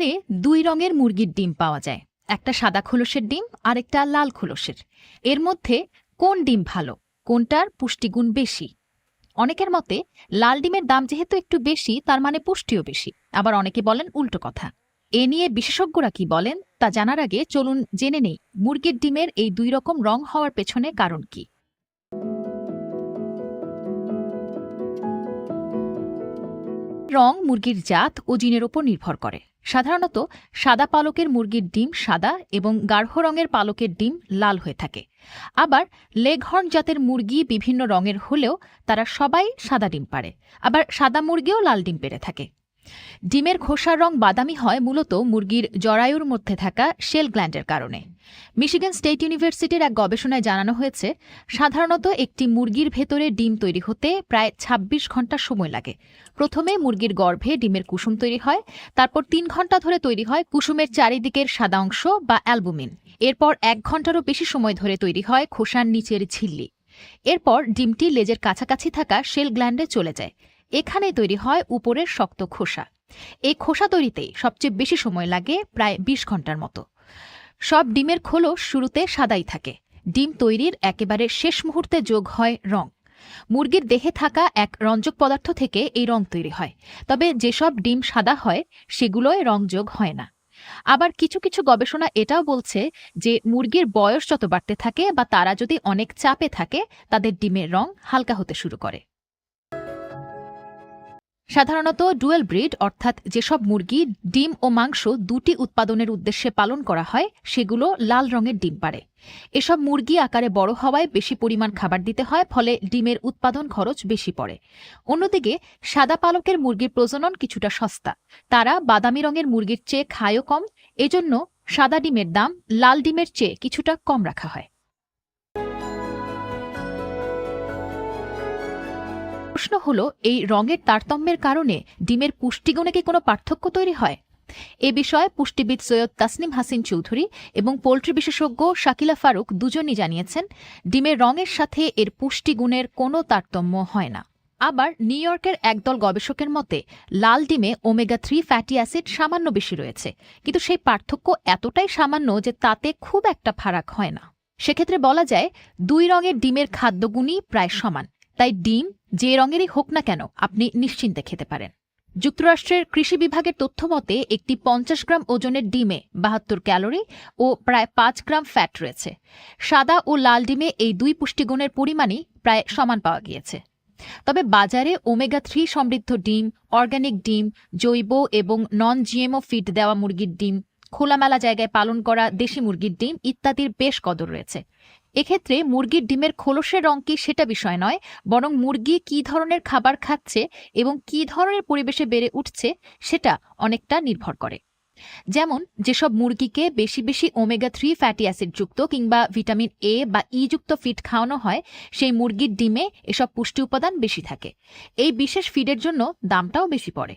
তে দুই রঙের মুরগির ডিম পাওয়া যায়। একটা সাদা খোলসের ডিম আর একটা লাল খোলসের। এর মধ্যে কোন ডিম ভালো, কোনটার পুষ্টিগুণ বেশি? অনেকের মতে, লাল ডিমের দাম যেহেতু একটু বেশি, তার মানে পুষ্টিও বেশি। আবার অনেকে বলেন উল্টো কথা। এ নিয়ে বিশেষজ্ঞরা কি বলেন, তা জানার আগে চলুন জেনে নেই, মুরগির ডিমের এই দুই রকম রং হওয়ার পেছনে কারণ কি। রং মুরগির জাত ও জিনের ওপর নির্ভর করে। সাধারণত সাদা পালকের মুরগির ডিম সাদা এবং গাঢ় রঙের পালকের ডিম লাল হয়ে থাকে। আবার লেঘর্ন জাতের মুরগি বিভিন্ন রঙের হলেও তারা সবাই সাদা ডিম পারে আবার সাদা মুরগিও লাল ডিম পেড়ে থাকে। ডিমের খোসার রং বাদামি হয় মূলত মুরগির জরায়ুর মধ্যে থাকা শেল গ্ল্যান্ডের কারণে। মিশিগান স্টেট ইউনিভার্সিটির এক গবেষণায় জানানো হয়েছে, সাধারণত একটি মুরগির ভেতরে ডিম তৈরি হতে প্রায় ২৬ ঘণ্টা সময় লাগে। প্রথমে মুরগির গর্ভে ডিমের কুসুম তৈরি হয়, তারপর তিন ঘণ্টা ধরে তৈরি হয় কুসুমের চারিদিকের সাদা অংশ বা অ্যালবুমিন। এরপর এক ঘন্টারও বেশি সময় ধরে তৈরি হয় খোসার নিচের ঝিল্লি। এরপর ডিমটি লেজের কাছাকাছি থাকা শেল গ্ল্যান্ডে চলে যায়। এখানে তৈরি হয় উপরের শক্ত খোসা। এই খোসা তৈরিতেই সবচেয়ে বেশি সময় লাগে প্রায় ২০ ঘণ্টার মতো। সব ডিমের খোলস শুরুতে সাদাই থাকে। ডিম তৈরির একেবারে শেষ মুহূর্তে যোগ হয় রং। মুরগির দেহে থাকা এক রঞ্জক পদার্থ থেকে এই রং তৈরি হয়। তবে যেসব ডিম সাদা হয়, সেগুলোয় রং যোগ হয় না। আবার কিছু কিছু গবেষণা এটাও বলছে যে মুরগির বয়স যত বাড়তে থাকে বা তারা যদি অনেক চাপে থাকে, তাদের ডিমের রং হালকা হতে শুরু করে। সাধারণত ডুয়েল ব্রিড, অর্থাৎ যেসব মুরগি, ডিম ও মাংস দুটি উৎপাদনের উদ্দেশ্যে পালন করা হয়, সেগুলো লাল রঙের ডিম পারে এসব মুরগি আকারে বড় হওয়ায় বেশি পরিমাণ খাবার দিতে হয়, ফলে ডিমের উৎপাদন খরচ বেশি পড়ে। অন্যদিকে, সাদা পালকের মুরগির প্রজনন কিছুটা সস্তা। তারা বাদামি রঙের মুরগির চেয়ে খায়ও কম, এজন্য সাদা ডিমের দাম লাল ডিমের চেয়ে কিছুটা কম রাখা হয়। প্রশ্ন হলো, এই রঙের তারতম্যের কারণে ডিমের পুষ্টিগুণে কি কোনো পার্থক্য তৈরি হয়? এ বিষয়ে পুষ্টিবিদ সৈয়দ তাসনিম হাসিন চৌধুরী এবং পোলট্রি বিশেষজ্ঞ শাকিলা ফারুক দুজনই জানিয়েছেন, ডিমের রঙের সাথে এর পুষ্টিগুণের কোনো তারতম্য হয় না। আবার নিউ ইয়র্কের একদল গবেষকের মতে, লাল ডিমে ওমেগা থ্রি ফ্যাটি অ্যাসিড সামান্য বেশি রয়েছে, কিন্তু সেই পার্থক্য এতটাই সামান্য যে তাতে খুব একটা ফারাক হয় না। সেক্ষেত্রে বলা যায়, দুই রঙের ডিমের খাদ্যগুণই প্রায় সমান। তাই ডিম যে রঙেরই হোক না কেন আপনি নিশ্চিন্তে খেতে পারেন। যুক্তরাষ্ট্রের কৃষি বিভাগের তথ্য মতে একটি পঞ্চাশ গ্রাম ওজনের ডিমে বাহাত্তর ক্যালোরি ও প্রায় পাঁচ গ্রাম ফ্যাট রয়েছে। সাদা ও লাল ডিমে এই দুই পুষ্টিগুণের পরিমাণই প্রায় সমান পাওয়া গিয়েছে। তবে বাজারে ওমেগা থ্রি সমৃদ্ধ ডিম অর্গানিক ডিম, জৈব এবং নন জিএমও ফিড দেওয়া মুরগির ডিম, খোলামেলা জায়গায় পালন করা দেশি মুরগির ডিম ইত্যাদির বেশ কদর রয়েছে। এক্ষেত্রে মুরগির ডিমের খোলসের রং কি সেটা বিষয় নয়, বরং মুরগি কী ধরনের খাবার খাচ্ছে এবং কী ধরনের পরিবেশে বেড়ে উঠছে সেটা অনেকটা নির্ভর করে। যেমন, যেসব মুরগিকে বেশি বেশি ওমেগা থ্রি ফ্যাটি অ্যাসিড যুক্ত কিংবা ভিটামিন এ বা ই যুক্ত ফিড খাওয়ানো হয়, সেই মুরগির ডিমে এসব পুষ্টি উপাদান বেশি থাকে। এই বিশেষ ফিডের জন্য দামটাও বেশি পড়ে।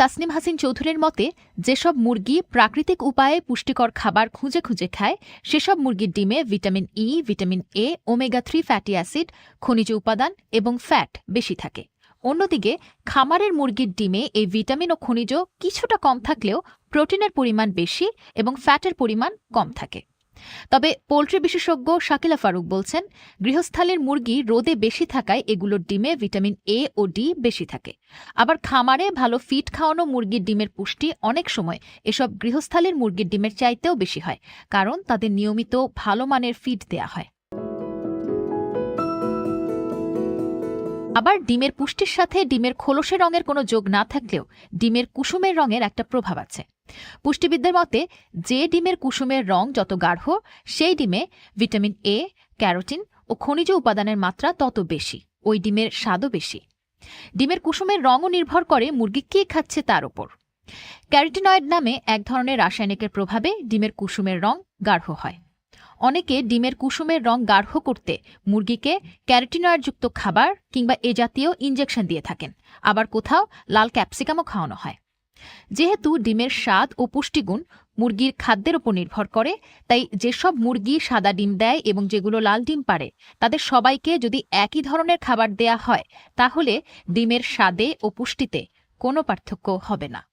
তাসনিম হাসিন চৌধুরীর মতে, যেসব মুরগি প্রাকৃতিক উপায়ে পুষ্টিকর খাবার খুঁজে খুঁজে খায়, সেসব মুরগির ডিমে vitamin E vitamin A omega three fatty acid, খনিজ উপাদান এবং ফ্যাট বেশি থাকে। অন্যদিকে, খামারের মুরগির ডিমে এই ভিটামিন ও খনিজ কিছুটা কম থাকলেও প্রোটিনের পরিমাণ বেশি এবং ফ্যাটের পরিমাণ কম থাকে। তবে পোলট্রি বিশেষজ্ঞ শাকিলা ফারুক বলছেন, গৃহস্থালীর মুরগি রোদে বেশি থাকায় এগুলোর ডিমে ভিটামিন এ ও ডি বেশি থাকে। আবার খামারে ভালো ফিট খাওয়ানো মুরগির ডিমের পুষ্টি অনেক সময় এসব গৃহস্থালীর মুরগির ডিমের চাইতেও বেশি হয়, কারণ তাদের নিয়মিত ভালো মানের ফিড দেয়া হয়। আবার ডিমের পুষ্টির সাথে ডিমের খোলসের রঙের কোনো যোগ না থাকলেও ডিমের কুসুমের রঙের একটা প্রভাব আছে। পুষ্টিবিদদের মতে, যে ডিমের কুসুমের রং যত গাঢ়, সেই ডিমে ভিটামিন এ ক্যারোটিন ও খনিজ উপাদানের মাত্রা তত বেশি, ওই ডিমের স্বাদও বেশি। ডিমের কুসুমের রঙও নির্ভর করে মুরগি কী খাচ্ছে তার ওপর। ক্যারোটিনয়েড নামে এক ধরনের রাসায়নিকের প্রভাবে ডিমের কুসুমের রং গাঢ় হয়। অনেকে ডিমের কুসুমের রং গাঢ় করতে মুরগিকে ক্যারোটিনয়েডযুক্ত খাবার কিংবা এ জাতীয় ইঞ্জেকশন দিয়ে থাকেন, আবার কোথাও লাল ক্যাপসিকামও খাওয়ানো হয়। যেহেতু ডিমের স্বাদ ও পুষ্টিগুণ মুরগির খাদ্যের উপর নির্ভর করে, তাই যেসব মুরগি সাদা ডিম দেয় এবং যেগুলো লাল ডিম পারে তাদের সবাইকে যদি একই ধরনের খাবার দেয়া হয়, তাহলে ডিমের স্বাদে ও পুষ্টিতে কোনো পার্থক্য হবে না।